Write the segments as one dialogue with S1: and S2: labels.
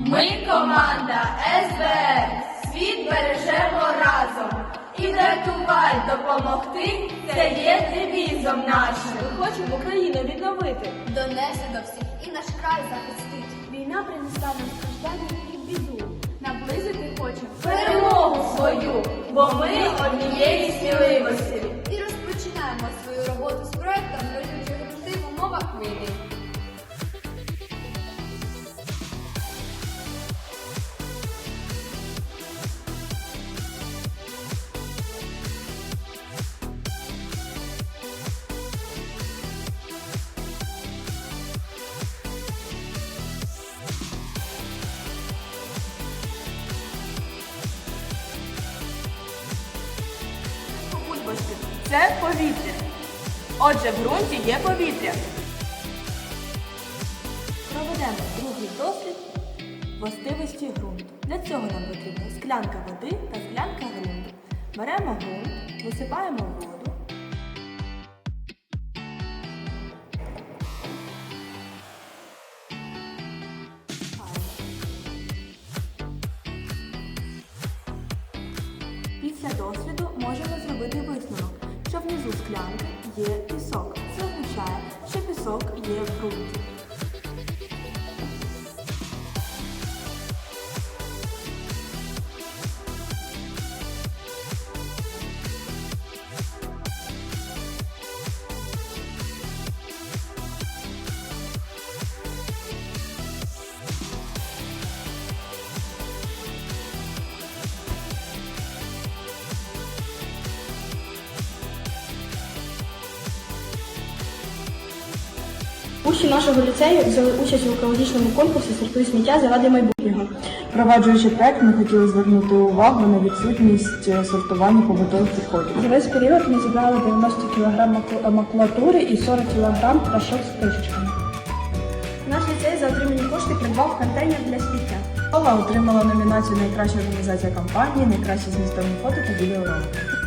S1: Ми команда СБС. Світ бережемо разом. І врятувати, допомогти це є девізом нашим.
S2: Ми хочемо Україну відновити.
S3: Донесе до всіх і наш край захистить.
S4: Війна принесла нам страждання і біду. Наблизити хочемо.
S1: Перемогу свою, бо ми однієї сміливості.
S2: Це повітря. Отже, в ґрунті є повітря. Проведемо другий дослід властивості ґрунту. Для цього нам потрібна склянка води та склянка ґрунту. Беремо ґрунт, висипаємо воду. Після досліду можемо склянки є пісок. Це означає, що пісок є в ґрунті.
S5: Учні нашого ліцею взяли участь у екологічному конкурсі «Сортуй сміття заради майбутнього.
S6: Впроваджуючи проект, ми хотіли звернути увагу на відсутність е, сортування побутових відходів.
S5: За весь період ми зібрали 90 кг макулатури і 40 кг пляшок з кришечками. Наш ліцей за отримані кошти придбав контейнер для сміття.
S6: Школа отримала номінацію Найкраща організація кампанії, найкраще змістовні фото та відеоролики.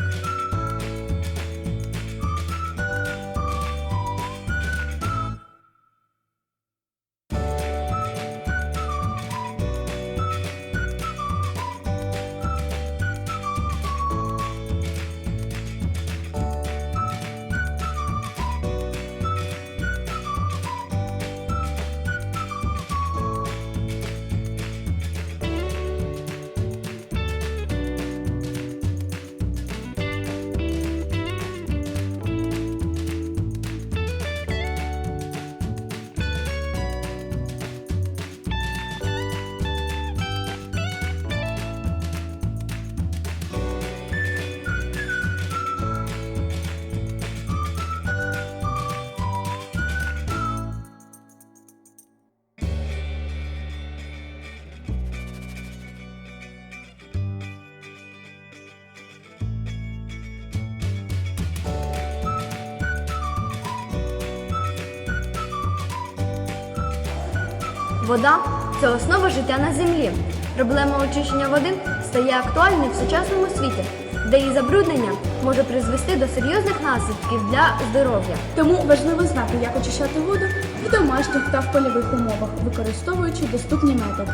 S3: Вода це основа життя на землі. Проблема очищення води стає актуальною в сучасному світі, де її забруднення може призвести до серйозних наслідків для здоров'я.
S4: Тому важливо знати, як очищати воду в домашніх та в польових умовах, використовуючи доступні методи.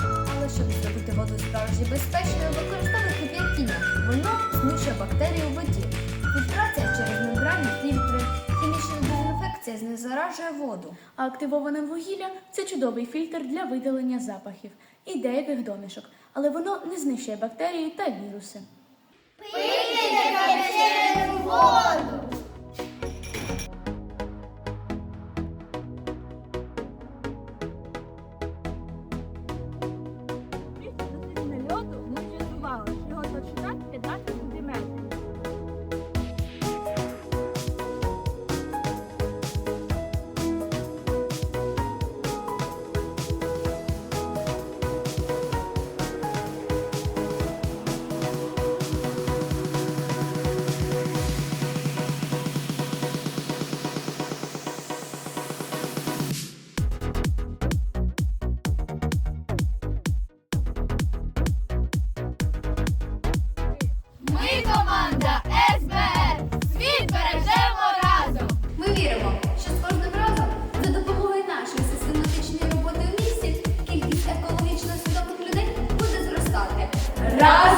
S3: Але щоб зробити воду справді безпечною, використовує кип'ятіння. Воно знищує бактерії у воді. Фільтрація через мембрані фільтри, хімічна дезінфекція знезаражує воду.
S4: А активоване вугілля це чудовий фільтр для видалення запахів і деяких домішок, але воно не знищує бактерії та віруси.
S2: льоду ми команда СБР. Світ бережемо разом. Ми віримо, що з кожним
S1: разом за допомогою
S3: нашої систематичної роботи в місті кількість екологічно свідомих людей буде зростати.
S1: Разом!